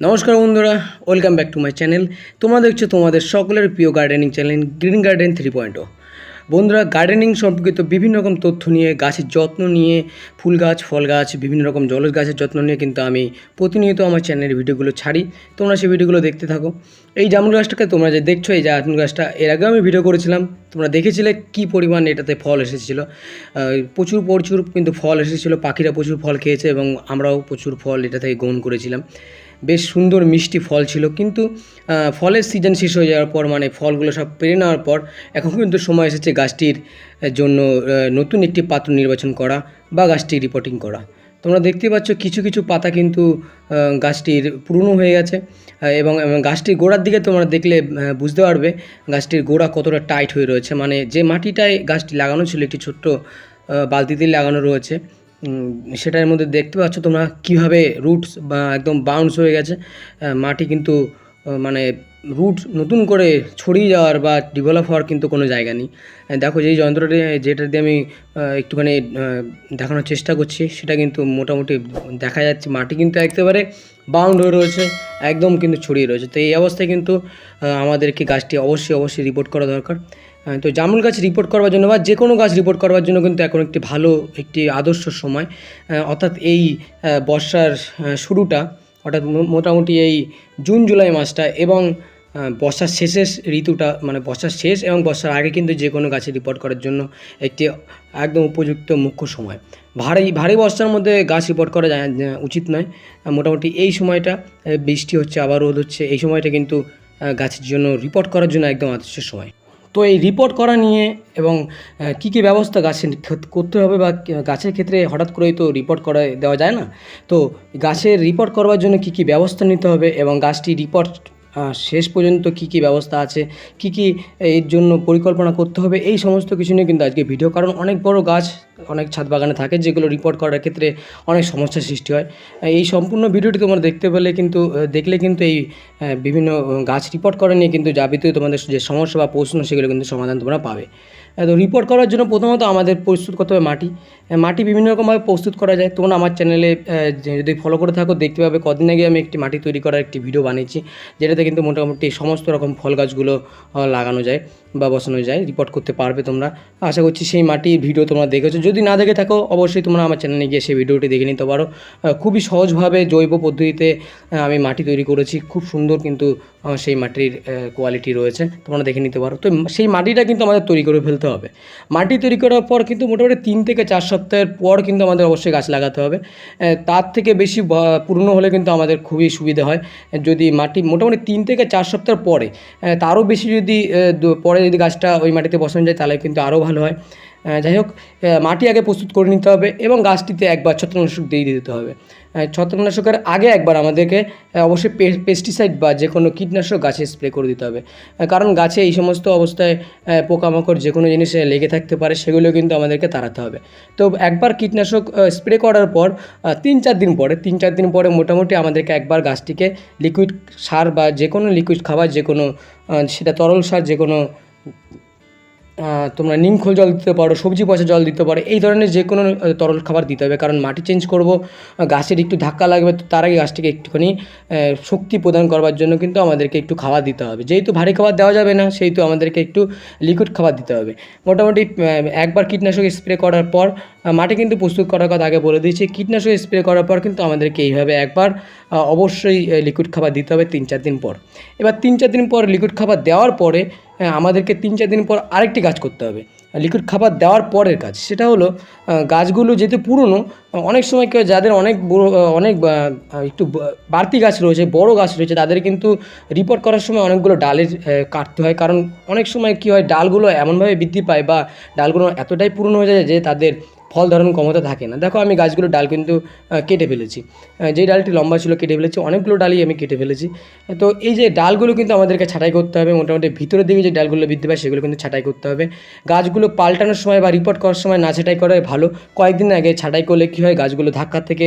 নমস্কার বন্ধুরা welcome back to my channel তোমরা দেখছ তোমাদের সকলের প্রিয় gardening channel green garden three point বন্ধুরা গার্ডেনিং সম্পর্কিত বিভিন্ন রকম তথ্য নিয়ে, গাছের যত্ন নিয়ে, ফুল গাছ, ফল গাছ, বিভিন্ন রকম জলের গাছের যত্ন নিয়ে কিন্তু আমি প্রতিনিয়ত আমার চ্যানেলের ভিডিওগুলো ছাড়ি। তোমরা সেই ভিডিওগুলো দেখতে থাকো। এই জামুন গাছটাকে তোমরা যে দেখছ, এই জামুন গাছটা, এর আগেও আমি ভিডিও করেছিলাম। তোমরা দেখেছিলে কী পরিমাণ এটাতে ফল এসেছিল? প্রচুর প্রচুর কিন্তু ফল এসেছিল, পাখিরা প্রচুর ফল খেয়েছে এবং আমরাও প্রচুর ফল এটা থেকে গ্রহণ করেছিলাম। বেশ সুন্দর মিষ্টি ফল ছিল, কিন্তু ফলের সিজন শেষ হয়ে যাওয়ার পর মানে ফলগুলো সব পেরে নেওয়ার পর, এখন কিন্তু সময় এসেছে গাছটির জন্য নতুন একটি পাত্র নির্বাচন করা বা গাছটি রিপোর্টিং করা। তোমরা দেখতে পাচ্ছ কিছু কিছু পাতা কিন্তু গাছটির পুরনো হয়ে গেছে। এবং গাছটির গোড়ার দিকে তোমরা দেখলে বুঝতে পারবে গাছটির গোড়া কতটা টাইট হয়ে রয়েছে। মানে যে মাটিটায় গাছটি লাগানো ছিল, একটি ছোট্ট বালতি বালতিতে লাগানো রয়েছে সেটার মধ্যে দেখতে পাচ্ছ তোমরা কীভাবে রুটস বা একদম বাউন্স হয়ে গেছে। মাটি কিন্তু মানে রুট নতুন করে ছড়িয়ে যাওয়ার বা ডেভেলপ হওয়ার কিন্তু কোনো জায়গা নেই। দেখো যেই যন্ত্রটি, যেটা দিয়ে আমি একটুখানি দেখানোর চেষ্টা করছি, সেটা কিন্তু মোটামুটি দেখা যাচ্ছে। মাটি কিন্তু একেবারে বাউন্ড হয়ে রয়েছে, একদম কিন্তু ছড়িয়ে রয়েছে। তো এই অবস্থায় কিন্তু আমাদেরকে গাছটি অবশ্যই অবশ্যই রিপোর্ট করা দরকার। তো জামুন গাছ রিপোর্ট করবার জন্য বা যে কোনো গাছ রিপোর্ট করবার জন্য কিন্তু এখন একটি ভালো, একটি আদর্শ সময়। অর্থাৎ এই বর্ষার শুরুটা, অর্থাৎ মোটামুটি এই জুন, জুলাই মাসটা এবং বর্ষার শেষের ঋতুটা মানে বর্ষার শেষ এবং বর্ষার আগে কিন্তু যে কোনো গাছে রিপোর্ট করার জন্য একটি একদম উপযুক্ত মুখ্য সময়। ভারী ভারী বর্ষার মধ্যে গাছ রিপোর্ট করা উচিত নয়। মোটামুটি এই সময়টা বৃষ্টি হচ্ছে, আবার রোদ হচ্ছে, এই সময়টা কিন্তু গাছের জন্য রিপোর্ট করার জন্য একদম আদর্শ সময়। তো এই রিপোর্ট করা নিয়ে এবং কী কী ব্যবস্থা গাছের করতে হবে বা গাছের ক্ষেত্রে হঠাৎ করেই তো রিপোর্ট করে দেওয়া যায় না? তো গাছের রিপোর্ট করবার জন্য কী কী ব্যবস্থা নিতে হবে এবং গাছটি রিপোর্ট শেষ পর্যন্ত কি কি ব্যবস্থা আছে, কি কি এর জন্য পরিকল্পনা করতে হবে, এই সমস্ত কিছু নিয়ে কিন্তু আজকে ভিডিও। কারণ অনেক বড় গাছ, অনেক ছাদ বাগানে থাকে যেগুলো রিপোর্ট করার ক্ষেত্রে অনেক সমস্যার সৃষ্টি হয়। এই সম্পূর্ণ ভিডিওটি তোমরা দেখতে পেলে কিন্তু দেখলে কিন্তু এই বিভিন্ন গাছ রিপোর্ট করা নিয়ে কিন্তু যাবতীয় তোমাদের যে সমস্যা বা প্রশ্ন সেগুলো কিন্তু সমাধান তোমরা পাবে। তো রিপোর্ট করার জন্য প্রথমত আমাদের প্রস্তুত করতে হবে মাটি। মাটি বিভিন্ন রকমভাবে প্রস্তুত করা যায়। তোমরা আমার চ্যানেলে যদি ফলো করে থাকো, দেখতে পাবে কদিন আগে আমি একটি মাটি তৈরি করার একটি ভিডিও বানিয়েছি, যেটাতে কিন্তু মোটামুটি সমস্ত রকম ফল গাছগুলো লাগানো যায় বা বসানো যায় রিপোর্ট করতে পারবে তোমরা। আশা করছি সেই মাটির ভিডিও তোমরা দেখেছ। যদি না দেখে থাকো, অবশ্যই তোমরা আমার চ্যানেলে গিয়ে সেই ভিডিওটি দেখে নিতে পারো। খুবই সহজভাবে জৈব পদ্ধতিতে আমি মাটি তৈরি করেছি। খুব সুন্দর কিন্তু সেই মাটির কোয়ালিটি রয়েছে। তোমরা দেখে নিতে পারো। তো সেই মাটিটা কিন্তু আমাদের তৈরি করে ফেলতে হবে। মাটি তৈরি করার পর কিন্তু মোটামুটি তিন থেকে চার সপ্তাহের পর কিন্তু আমাদের অবশ্যই গাছ লাগাতে হবে। তার থেকে বেশি পূর্ণ হলে কিন্তু আমাদের খুবই সুবিধা হয়। যদি মাটি মোটামুটি তিন থেকে চার সপ্তাহ পরে তারও বেশি যদি পরে যদি গাছটা ওই মাটিতে বসানো যায় তাহলে কিন্তু আরও ভালো হয়। যাই হোক মাটি আগে প্রস্তুত করে নিতে হবে এবং গাছটিতে একবার ছত্রনাশক দিয়ে দিতে হবে। আহ, ছত্রনাশকের আগে একবার আমাদেরকে অবশ্যই পেস্টিসাইড বা যে কোনো কীটনাশক গাছে স্প্রে করে দিতে হবে। কারণ গাছে এই সমস্ত অবস্থায় পোকামাকড় যে কোনো জিনিসে লেগে থাকতে পারে সেগুলো কিন্তু আমাদেরকে তাড়াতে হবে। তো একবার কীটনাশক স্প্রে করার পর তিন চার দিন পরে তিন চার দিন পরে মোটামুটি আমাদেরকে একবার গাছটিকে লিকুইড সার বা যে কোনো লিকুইড খাবার যে কোনো সেটা তরল সার যে কোনো তোমরা নিমখোল জল দিতে পারো, সবজি পচা জল দিতে পারো, এই ধরনের যে কোনো তরল খাবার দিতে হবে। কারণ মাটি চেঞ্জ করব গাছের একটু ধাক্কা লাগবে, তো তার আগে গাছটিকে একটুখানি শক্তি প্রদান করবার জন্য কিন্তু আমাদেরকে একটু খাবার দিতে হবে। যেহেতু ভারী খাবার দেওয়া যাবে না, সেহেতু আমাদেরকে একটু লিকুইড খাবার দিতে হবে। মোটামুটি একবার কীটনাশক স্প্রে করার পর মাটি কিন্তু প্রস্তুত করার কথা আগে বলে দিয়েছি, কীটনাশক স্প্রে করার পর কিন্তু আমাদেরকে এইভাবে একবার অবশ্যই লিকুইড খাবার দিতে হবে তিন চার দিন পর। এবার তিন চার দিন পর লিকুইড খাবার দেওয়ার পরে আমাদেরকে তিন চার দিন পর আরেকটি কাজ করতে হবে। লিকুইড খাবার দেওয়ার পরের কাজ, সেটা হলো গাছগুলো যেহেতু পুরনো, অনেক সময় কেউ যাদের অনেক বড়ো অনেক একটু বাড়তি গাছ রয়েছে, বড় গাছ রয়েছে, তাদের কিন্তু রিপোর্ট করার সময় অনেকগুলো ডালের কাটতে হয়। কারণ অনেক সময় কী হয়, ডালগুলো এমনভাবে বৃদ্ধি পায় বা ডালগুলো এতটাই পুরনো হয়ে যায় যে তাদের ফল ধারণ ক্ষমতা থাকে না। দেখো আমি গাছগুলোর ডাল কিন্তু কেটে ফেলেছি। যে ডালটি লম্বা ছিল কেটে ফেলেছি, অনেকগুলো ডালই আমি কেটে ফেলেছি। তো এই যে ডালগুলো কিন্তু আমাদেরকে ছাঁটাই করতে হবে, মোটামুটি ভিতরের দিকে যে ডালগুলো বৃদ্ধি পায় সেগুলো কিন্তু ছাঁটাই করতে হবে। গাছগুলো পাল্টানোর সময় বা রিপোর্ট করার সময় না ছাঁটাই করাই ভালো। কয়েকদিন আগে ছাঁটাই করলে কী হয়, গাছগুলো ধাক্কা থেকে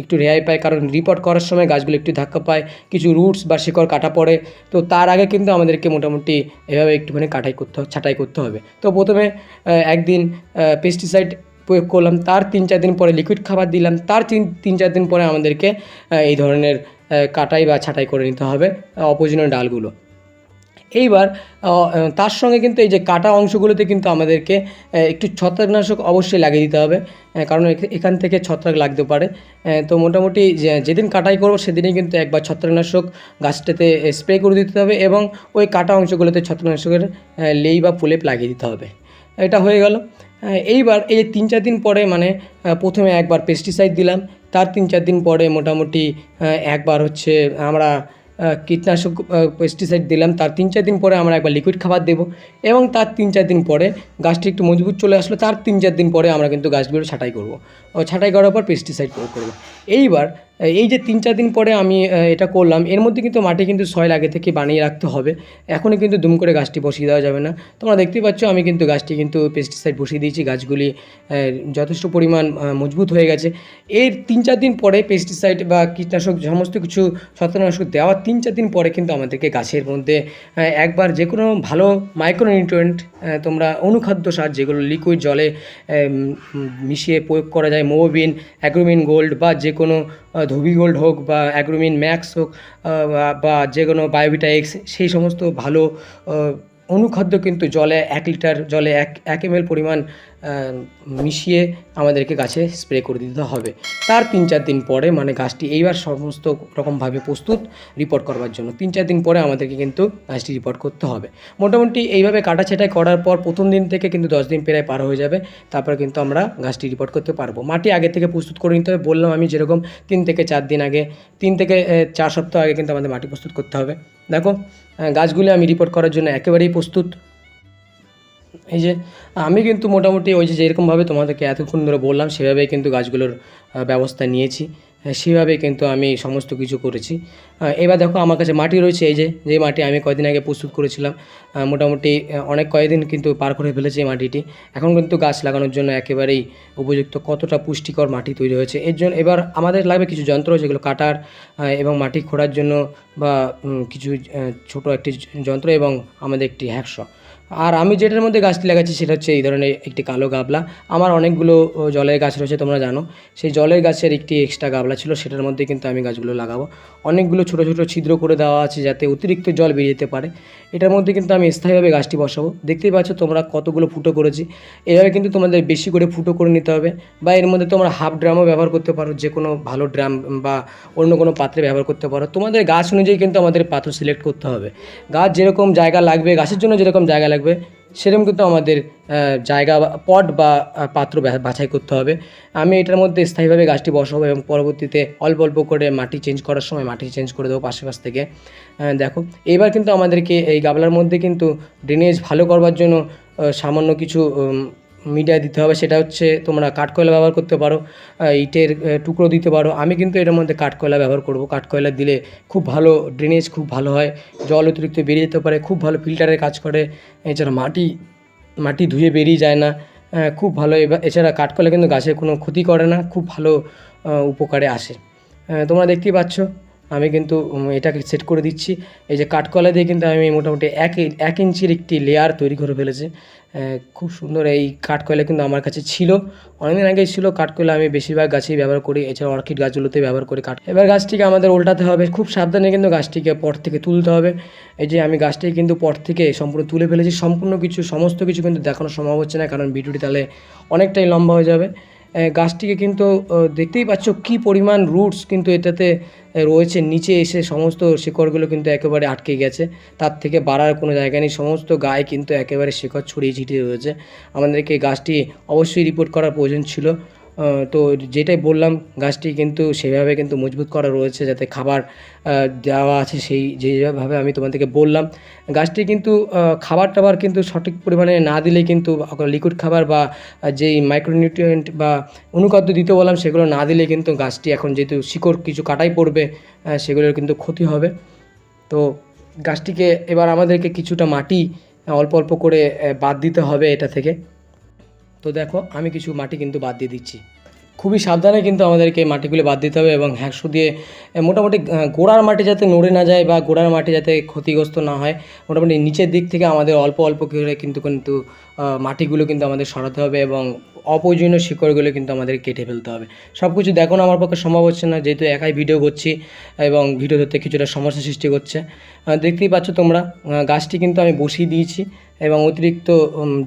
একটু রেহাই পায়। কারণ রিপোর্ট করার সময় গাছগুলো একটু ধাক্কা পায়, কিছু রুটস বা শিকড় কাটা পড়ে। তো তার আগে কিন্তু আমাদেরকে মোটামুটি এভাবে একটুখানি কাটাই করতে হবে ছাঁটাই করতে হবে। তো প্রথমে একদিন পেস্টিসাইড প্রয়োগ করলাম। তার তিন চার দিন পরে লিকুইড খাবার দিলাম। তার তিন তিন চার দিন পরে আমাদেরকে এই ধরনের কাটাই বা ছাঁটাই করে নিতে হবে আহ, অপরজনীয় ডালগুলো। এইবার তার সঙ্গে কিন্তু এই যে কাটা অংশগুলোতে কিন্তু আমাদেরকে একটু ছত্রাকনাশক অবশ্যই লাগিয়ে দিতে হবে কারণ এখান থেকে ছত্রাক লাগতে পারে। তো মোটামুটি যেদিন কাটাই করব সেদিনই কিন্তু একবার ছত্রাকনাশক গাছটাতে স্প্রে করে দিতে হবে এবং ওই কাটা অংশগুলোতে ছত্রাকনাশকের লেই বা প্রলেপ লাগিয়ে দিতে হবে। এটা হয়ে গেল। এইবার এই তিন চার দিন পরে মানে প্রথমে একবার পেস্টিসাইড দিলাম, তার তিন চার দিন পরে মোটামুটি একবার হচ্ছে আমরা কীটনাশক পেস্টিসাইড দিলাম, তার তিন চার দিন পরে আমরা একবার লিকুইড খাবার দেবো এবং তার তিন চার দিন পরে গাছটি একটু মজবুত চলে আসলো, তার তিন চার দিন পরে আমরা কিন্তু গাছগুলো ছাঁটাই করব। ছাঁটাই করার পর পেস্টিসাইড প্রয়োগ করব। এইবার এই যে তিন চার দিন পরে আমি এটা করলাম, এর মধ্যে কিন্তু মাটি কিন্তু সয়েল আগে থেকে বানিয়ে রাখতে হবে। এখনই কিন্তু দুম করে গাছটি বসিয়ে দেওয়া যাবে না। তোমরা দেখতে পাচ্ছ, আমি কিন্তু গাছটি কিন্তু পেস্টিসাইড বসিয়ে দিয়েছি, গাছগুলি যথেষ্ট পরিমাণ মজবুত হয়ে গেছে। এর তিন চার দিন পরে পেস্টিসাইড বা কীটনাশক সমস্ত কিছু ছত্রনাশক দেওয়ার তিন চার দিন পরে কিন্তু আমাদেরকে গাছের মধ্যে একবার যে কোনো ভালো মাইক্রোনিউট্রিয়েন্ট তোমরা অনুখাদ্য সার যেগুলো লিকুইড জলে মিশিয়ে প্রয়োগ করা যায় মোবিন অ্যাগ্রোমিন গোল্ড বা যে কোনো ধুবি গোল্ড হোক বা অ্যাগ্রোমিন ম্যাক্স হোক বা- যে কোনো বায়োভিটা এক্স, সেই সমস্ত ভালো অনুখাদ্য কিন্তু জলে এক লিটার, জলে এক এক এম পরিমাণ মিশিয়ে আমাদেরকে গাছে স্প্রে করে দিতে হবে। তার তিন চার দিন পরে মানে গাছটি এইবার সমস্ত রকমভাবে প্রস্তুত রিপোর্ট করবার জন্য। তিন চার দিন পরে আমাদেরকে কিন্তু গাছটি রিপোর্ট করতে হবে। মোটামুটি এইভাবে কাটা ছেটাই করার পর প্রথম দিন থেকে কিন্তু দশ দিন প্রায় পার হয়ে যাবে। তারপরে কিন্তু আমরা গাছটি রিপোর্ট করতে পারব। মাটি আগে থেকে প্রস্তুত করে নিতে হবে। বললাম আমি যেরকম তিন থেকে চার দিন আগে, তিন থেকে চার সপ্তাহ আগে কিন্তু আমাদের মাটি প্রস্তুত করতে হবে। দেখো গাছগুলি আমি রিপোর্ট করার জন্য একেবারেই প্রস্তুত। এই যে আমি কিন্তু মোটামুটি ওই যে যেরকমভাবে তোমাদেরকে এতক্ষণ ধরে বললাম সেভাবেই কিন্তু গাছগুলোর ব্যবস্থা নিয়েছি। আহ, সেভাবেই কিন্তু আমি সমস্ত কিছু করেছি। এবার দেখো আমার কাছে মাটি রয়েছে এই যে যে মাটি আমি কয়দিন আগে প্রস্তুত করেছিলাম মোটামুটি অনেক কয়েকদিন কিন্তু পার করে ফেলেছে এই মাটিটি। এখন কিন্তু গাছ লাগানোর জন্য একেবারেই উপযুক্ত কতটা পুষ্টিকর মাটি তৈরি হয়েছে। এর জন্য এবার আমাদের লাগবে কিছু যন্ত্র যেগুলো কাটার এবং মাটি খোঁড়ার জন্য বা কিছু ছোট একটি যন্ত্র এবং আমাদের একটি হ্যাকশ আর আমি যেটার মধ্যে গাছটি লাগাচ্ছি সেটা হচ্ছে এই ধরনের একটি কালো গাবলা। আমার অনেকগুলো জলের গাছ রয়েছে, তোমরা জানো। সেই জলের গাছের একটি এক্সট্রা গাবলা ছিল, সেটার মধ্যে কিন্তু আমি গাছগুলো লাগাবো। অনেকগুলো ছোটো ছোটো ছিদ্র করে দেওয়া আছে যাতে অতিরিক্ত জল বেরিয়ে যেতে পারে। এটার মধ্যে কিন্তু আমি স্থায়ীভাবে গাছটি বসাবো। দেখতেই পাচ্ছ তোমরা কতগুলো ফুটো করেছি। এভাবে কিন্তু তোমাদের বেশি করে ফুটো করে নিতে হবে বা এর মধ্যে তোমরা হাফ ড্রামও ব্যবহার করতে পারো যে কোনো ভালো ড্রাম বা অন্য কোনো পাত্রে ব্যবহার করতে পারো। তোমাদের গাছ অনুযায়ী কিন্তু আমাদের পাত্র সিলেক্ট করতে হবে। গাছ যেরকম জায়গা লাগবে, গাছের জন্য যেরকম জায়গা সেরকম কিন্তু আমাদের জায়গা বা পট বা পাত্র বাছাই করতে হবে। আমি এটার মধ্যে স্থায়ীভাবে গাছটি বসাবো এবং পরবর্তীতে অল্প অল্প করে মাটি চেঞ্জ করার সময় মাটি চেঞ্জ করে দেবো পাশে থেকে। দেখো, এবার কিন্তু আমাদেরকে এই গাবলার মধ্যে কিন্তু ড্রেনেজ ভালো করবার জন্য সামান্য কিছু মিডিয়া দিতে হবে, সেটা হচ্ছে তোমরা কাঠকয়লা ব্যবহার করতে পারো ইটের টুকরো দিতে পারো। আমি কিন্তু এটার মধ্যে কাঠকয়লা ব্যবহার করব। কাঠকয়লা দিলে খুব ভালো ড্রেনেজ খুব ভালো হয়, জল অতিরিক্ত বেরিয়ে যেতে পারে, খুব ভালো ফিল্টারের কাজ করে, এছাড়া মাটি মাটি ধুয়ে বেরিয়ে যায় না খুব ভালো। এছাড়া কাঠকয়লা কিন্তু গাছের কোনো ক্ষতি করে না, খুব ভালো উপকারে আসে। তোমরা দেখতেই পাচ্ছ, আমি কিন্তু এটাকে সেট করে দিচ্ছি। এই যে কাঠকয়লা দিয়ে কিন্তু আমি মোটামুটি এক এক ইঞ্চির একটি লেয়ার তৈরি করে ফেলেছি। খুব সুন্দর এই কাঠকয়লা কিন্তু আমার কাছে ছিল। অনেকদিন আগেই ছিল কাঠকয়লা, আমি বেশিরভাগ গাছেই ব্যবহার করি এছাড়া অর্কিড গাছগুলোতে ব্যবহার করি কাঠ। এবার গাছটিকে আমাদের উল্টাতে হবে, খুব সাবধানে কিন্তু গাছটিকে পট থেকে তুলতে হবে। এই যে আমি গাছটিকে কিন্তু পট থেকে সম্পূর্ণ তুলে ফেলেছি, সম্পূর্ণ কিছু, সমস্ত কিছু কিন্তু দেখানো সম্ভব হচ্ছে না, কারণ ভিডিওটি তাহলে অনেকটাই লম্বা হয়ে যাবে। গাছটিকে কিন্তু দেখতেই পাচ্ছ কি পরিমাণ রুটস কিন্তু এটাতে রয়েছে। নিচে এসে সমস্ত শিকড়গুলো কিন্তু একেবারে আটকে গেছে। তার থেকে বাড়ার কোনো জায়গা নেই। সমস্ত গায়ে কিন্তু একেবারে শিকড় ছড়িয়ে ছিটিয়ে রয়েছে। আমাদেরকে গাছটি অবশ্যই রিপোর্ট করার প্রয়োজন ছিল। তো যেটাই বললাম, গাছটি কিন্তু সেভাবে কিন্তু মজবুত করা রয়েছে যাতে খাবার দেওয়া আছে সেই যেভাবে আমি তোমাদেরকে বললাম। গাছটি কিন্তু খাবার টাবার কিন্তু সঠিক পরিমাণে না দিলে কিন্তু লিকুইড খাবার বা যেই মাইক্রোনিউট্রিয়েন্ট বা অনুখাদ্য দিতে বললাম, সেগুলো না দিলে কিন্তু গাছটি এখন যেহেতু শিকড় কিছু কাটাই পড়বে সেগুলোর কিন্তু ক্ষতি হবে। তো গাছটিকে এবার আমাদেরকে কিছুটা মাটি অল্প অল্প করে বাদ দিতে হবে এটা থেকে। তো দেখো, আমি কিছু মাটি কিন্তু বাদ দিয়ে দিচ্ছি। খুবই সাবধানে কিন্তু আমাদেরকে মাটিগুলো বাদ দিতে হবে এবং হ্যাঁসু দিয়ে মোটামুটি গোড়ার মাটি যাতে নড়ে না যায় বা গোড়ার মাটি যাতে ক্ষতিগ্রস্ত না হয়, মোটামুটি নিচের দিক থেকে আমাদের অল্প অল্প করে কিন্তু কিন্তু মাটিগুলো কিন্তু আমাদের সরাতে হবে এবং অপ্রয়োজনীয় শিকড়গুলো কিন্তু আমাদের কেটে ফেলতে হবে। সব কিছু দেখানো আমার পক্ষে সম্ভব হচ্ছে না, যেহেতু একাই ভিডিও করছি এবং ভিডিও ধরতে কিছুটা সমস্যা সৃষ্টি করছে। দেখতেই পাচ্ছ তোমরা গাছটি কিন্তু আমি বসিয়ে দিয়েছি এবং অতিরিক্ত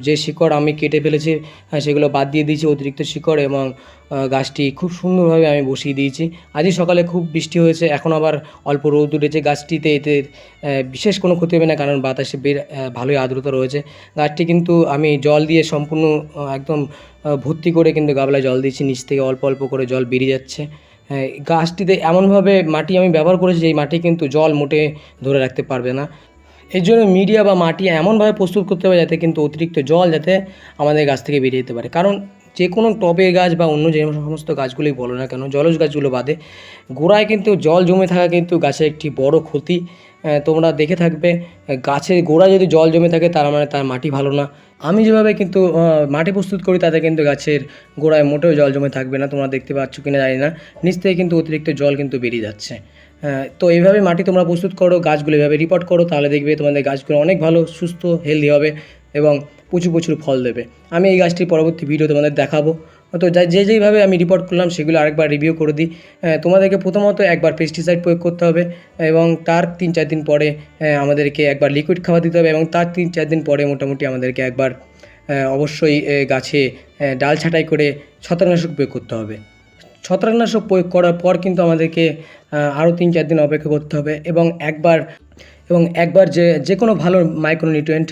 যে শিকড় আমি কেটে ফেলেছি সেগুলো বাদ দিয়ে দিয়েছি অতিরিক্ত শিকড় এবং গাছটি খুব সুন্দরভাবে আমি বসিয়ে দিয়েছি। আজই সকালে খুব বৃষ্টি হয়েছে, এখন আবার অল্প রোদ উঠেছে গাছটিতে, এতে বিশেষ কোনো ক্ষতি হবে না, কারণ বাতাসে বের ভালোই আর্দ্রতা রয়েছে। গাছটি কিন্তু আমি জল দিয়ে সম্পূর্ণ একদম ভর্তি করে কিন্তু গাবলায় জল দিয়েছি নিচ থেকে অল্প অল্প করে জল বেরিয়ে যাচ্ছে। গাছটিতে এমনভাবে মাটি আমি ব্যবহার করেছি যে মাটি কিন্তু জল মোটে ধরে রাখতে পারবে না। এর জন্য মিডিয়া বা মাটি এমনভাবে প্রস্তুত করতে হবে যাতে কিন্তু অতিরিক্ত জল যাতে আমাদের গাছ থেকে বেরিয়ে যেতে পারে। কারণ যে কোনো টবের গাছ বা অন্য যে সমস্ত গাছগুলোই বলো না কেন, জলজ গাছগুলো বাদে গোড়ায় কিন্তু জল জমে থাকা কিন্তু গাছের একটি বড় ক্ষতি। তোমরা দেখে থাকবে। গাছের গোড়ায় যদি জল জমে থাকে, তার মানে তার মাটি ভালো না। আমি যেভাবে কিন্তু মাটি প্রস্তুত করি, তাতে কিন্তু গাছের গোড়ায় মোটেও জল জমে থাকবে না। তোমরা দেখতে পাচ্ছ কিনা জানি না। নিচ থেকে কিন্তু অতিরিক্ত জল কিন্তু বেরিয়ে যাচ্ছে। তো এইভাবে মাটি তোমরা প্রস্তুত করো, গাছগুলো এভাবে রিপোর্ট করো, তাহলে দেখবে তোমাদের গাছগুলো অনেক ভালো, সুস্থ হেলদি হবে এবং প্রচুর প্রচুর ফল দেবে। আমি এই গাছটির পরবর্তী ভিডিও তোমাদের দেখাবো। তো যা যে যেইভাবে আমি রিপোর্ট করলাম, সেগুলো আরেকবার রিভিউ করে দিই। তোমাদেরকে প্রথমত একবার পেস্টিসাইড প্রয়োগ করতে হবে এবং তার তিন চার দিন পরে আমাদেরকে একবার লিকুইড খাবার দিতে হবে এবং তার তিন চার দিন পরে মোটামুটি আমাদেরকে একবার অবশ্যই গাছে ডাল ছাঁটাই করে ছত্রাকনাশক প্রয়োগ করতে হবে। ছত্রাকনাশক প্রয়োগ করার পর কিন্তু আমাদেরকে আরও তিন চার দিন অপেক্ষা করতে হবে এবং একবার এবং একবার যে যে কোনো ভালো মাইক্রোনিউট্রিয়েন্ট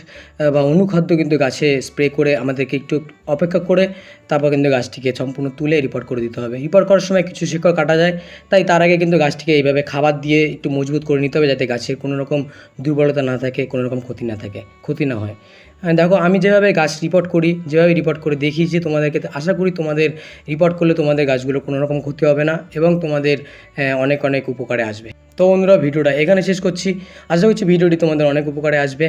বা অনুখাদ্য কিন্তু গাছে স্প্রে করে আমাদেরকে একটু অপেক্ষা করে তারপর কিন্তু গাছটিকে সম্পূর্ণ তুলে রিপোর্ট করে দিতে হবে। রিপোর্ট করার সময় কিছু শিকড় কাটা যায়, তাই তার আগে কিন্তু গাছটিকে এইভাবে খাবার দিয়ে একটু মজবুত করে নিতে হবে যাতে গাছের কোনো রকম দুর্বলতা না থাকে, কোনো রকম ক্ষতি না থাকে, ক্ষতি না হয়। দেখো, আমি যেভাবে গাছ রিপোর্ট করি, যেভাবে রিপোর্ট করে দেখিয়েছি তোমাদেরকে, আশা করি তোমাদের রিপোর্ট করলে তোমাদের গাছগুলো কোনো রকম ক্ষতি হবে না এবং তোমাদের অনেক অনেক উপকারে আসবে। তো বন্ধুরা ভিডিওটা এখানে শেষ করছি। আশা করছি ভিডিওটি তোমাদের অনেক উপকারে আসবে।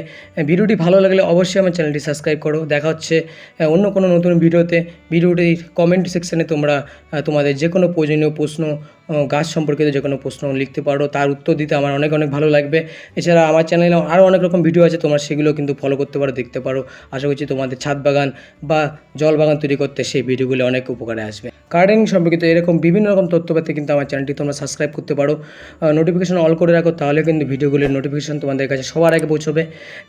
ভিডিওটি ভালো লাগলে অবশ্যই আমার চ্যানেলটি সাবস্ক্রাইব করো। দেখা হচ্ছে অন্য কোনো নতুন ভিডিওতে। ভিডিওটির কমেন্ট সেকশানে তোমরা তোমাদের যে কোনো প্রয়োজনীয় প্রশ্ন গাছ সম্পর্কিত যে কোনো প্রশ্ন লিখতে পারো। তার উত্তর দিতে আমার অনেক অনেক ভালো লাগবে। এছাড়া আমার চ্যানেলে আরও অনেক রকম ভিডিও আছে, তোমরা সেগুলো কিন্তু ফলো করতে পারো, দেখতে পারো। আশা করছি তোমাদের ছাদ বাগান বা জল বাগান তৈরি করতে সেই ভিডিওগুলো অনেক উপকারে আসবে। গার্ডেনিং সম্পর্কিত এরকম বিভিন্ন রকম তথ্য পেতে কিন্তু আমার চ্যানেলটি তোমরা সাবস্ক্রাইব করতে পারো। নোটিফিকেশন অল করে রাখো, তাহলে কিন্তু ভিডিওগুলির নোটিফিকেশন তোমাদের কাছে সবার আগে পৌঁছবে।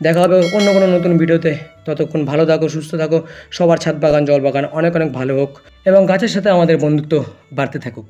দেখা হবে অন্য কোনো নতুন ভিডিওতে। ততক্ষণ ভালো থাকো, সুস্থ থাকো, সবার ছাদ বাগান, জল বাগান অনেক অনেক ভালো হোক এবং গাছের সাথে আমাদের বন্ধুত্ব বাড়তে থাকুক।